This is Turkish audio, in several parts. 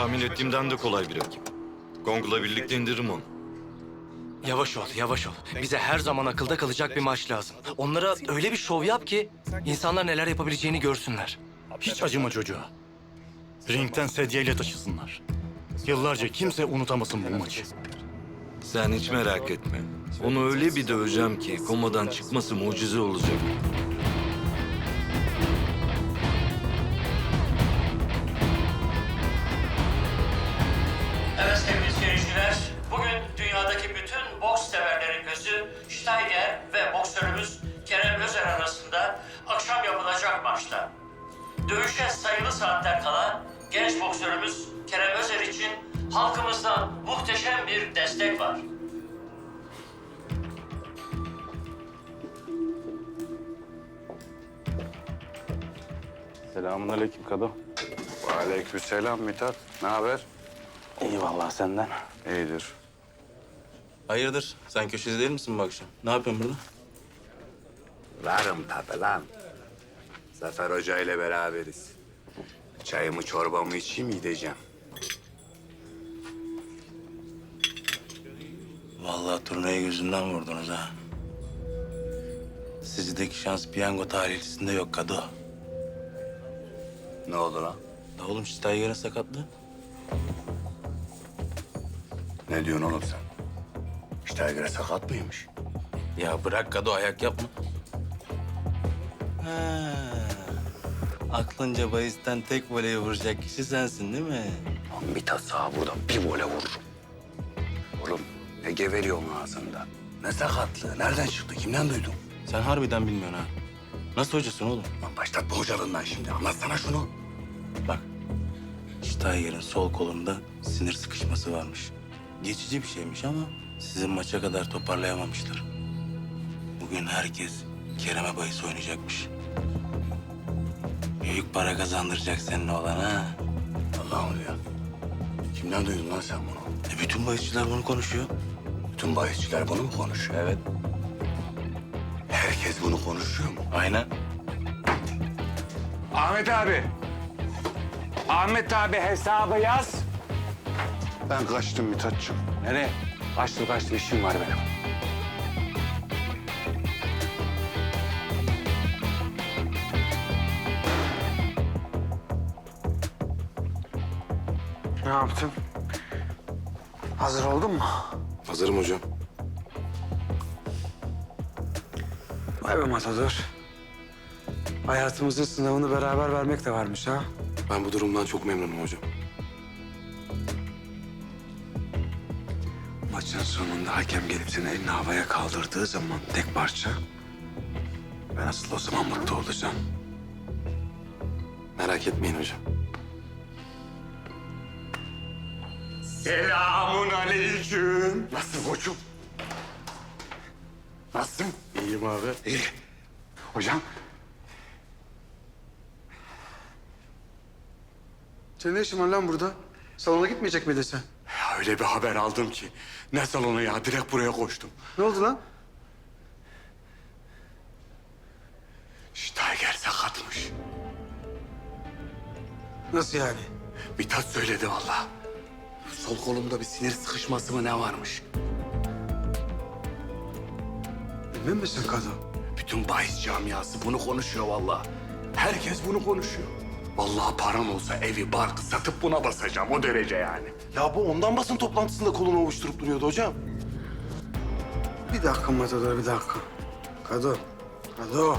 Tahmin ettiğimden de kolay bir rakip. Gong'la birlikte indiririm onu. Yavaş ol, yavaş ol. Bize her zaman akılda kalacak bir maç lazım. Onlara öyle bir şov yap ki insanlar neler yapabileceğini görsünler. Hiç acıma çocuğa. Ringten sedyeyle taşısınlar. Yıllarca kimse unutamasın bu maçı. Sen hiç merak etme. Onu öyle bir döveceğim ki komadan çıkması mucize olacak. Steiger ve boksörümüz Kerem Özer arasında akşam yapılacak maçta. Dövüşe sayılı saatler kala genç boksörümüz Kerem Özer için halkımızdan muhteşem bir destek var. Selamun aleyküm Kado. Aleykümselam Mithat. Ne haber? İyi vallahi senden. İyidir. Hayırdır? Sen köşede değil misin bu akşam? Ne yapıyorsun burada? Varım tabii lan. Zafer Hoca ile beraberiz. Çayımı çorbamı içeyim gideceğim. Vallahi turnayı gözünden vurdunuz ha. Sizdeki şans piyango tarihlisinde yok Kado. Ne oldu lan? Da oğlum Steiger'in sakatlığı. Ne diyorsun oğlum sen? Steiger'e sakat mıymış? Ya bırak Kado ayak yapma. Ha. Aklınca bahisten tek voleyi vuracak kişi sensin değil mi? Lan Mithat sağa burada bir vole vururum. Oğlum ne geveriyorsun ağzında? Ne sakatlığı? Nereden çıktı? Kimden duydun? Sen harbiden bilmiyorsun ha. Nasıl hocasın oğlum? Lan başlatma hocalığından şimdi. Anlatsana şunu. Bak, Steiger'in sol kolunda sinir sıkışması varmış. Geçici bir şeymiş ama sizin maça kadar toparlayamamışlar. Bugün herkes Kerem'e bahis oynayacakmış. Büyük para kazandıracak senin olan ha. Allah'ım ya. Kimden duydun lan sen bunu? E bütün bahisçiler bunu konuşuyor. Bütün bahisçiler bunu mu konuşuyor? Evet. Herkes bunu konuşuyor mu? Aynen. Ahmet abi. Ahmet abi hesabı yaz. Ben kaçtım Mithatçığım. Nereye? Kaçtım kaçtım işim var benim. Ne yaptın? Hazır oldun mu? Hazırım hocam. Vay be Matador. Hayatımızın sınavını beraber vermek de varmış ha. Ben bu durumdan çok memnunum hocam. Maçın sonunda hakem gelip seni elini havaya kaldırdığı zaman tek parça... ...ben asıl o zaman mutlu olacağım. Merak etmeyin hocam. Selamun aleyküm. Nasılsın koçum? Nasılsın? İyiyim abi. İyi. Hocam Senin ne işin var lan burada? Salona gitmeyecek miydin sen? Öyle bir haber aldım ki. Ne salonu ya direkt buraya koştum. Ne oldu lan? Steiger sakatmış. Nasıl yani? Mithat söyledi vallahi. Sol kolumda bir sinir sıkışması mı ne varmış? Emin misin kadın? Bütün bahis camiası bunu konuşuyor vallahi. Herkes bunu konuşuyor. Vallahi param olsa evi, barkı satıp buna basacağım o derece yani. Ya bu ondan basın toplantısında kolunu ovuşturup duruyordu hocam. Bir dakika Matador, bir dakika. Kado, Kado.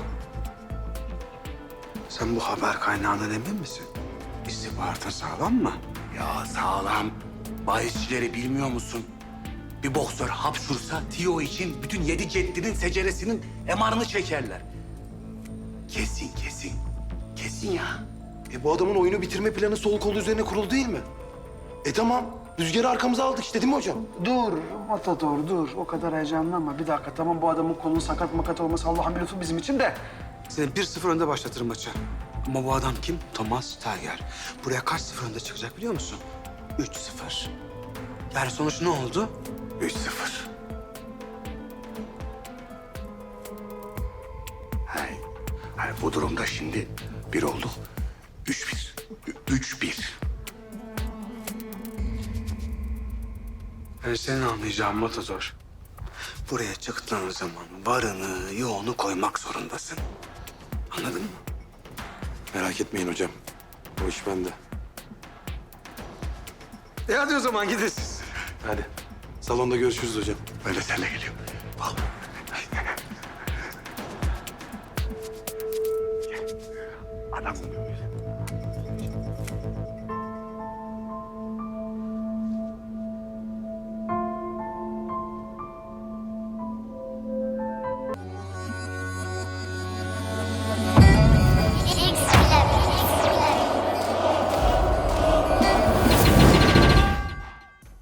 Sen bu haber kaynağından emin misin? İstihbaratın sağlam mı? Ya sağlam. Bahisçileri bilmiyor musun? Bir boksör hapşursa Tio için bütün yedi ceddinin seceresinin emarını çekerler. Kesin kesin. Kesin ya. E bu adamın oyunu bitirme planı sol kolu üzerine kurulu değil mi? E tamam. Rüzgarı arkamıza aldık işte değil mi hocam? Dur Matador dur. O kadar heyecanlanma. Bir dakika tamam bu adamın kolunun sakat makat olması Allah'ın bir lütfu bizim için de. Seni 1-0 önde başlatırım maçı. Ama bu adam kim? Thomas Steiger. Buraya kaç sıfır önde çıkacak biliyor musun? 3-0. Yani sonuç ne oldu? 3-0. Hay, hay bu durumda şimdi bir olduk. Üç bir. Üç bir. Yani senin anlayacağın Matador. Buraya çıktığın zaman varını yoğunu koymak zorundasın. Anladın mı? Merak etmeyin hocam. O iş bende. E hadi o zaman gidin siz. Hadi. Salonda görüşürüz hocam. Öyle senle geliyor. Vallahi.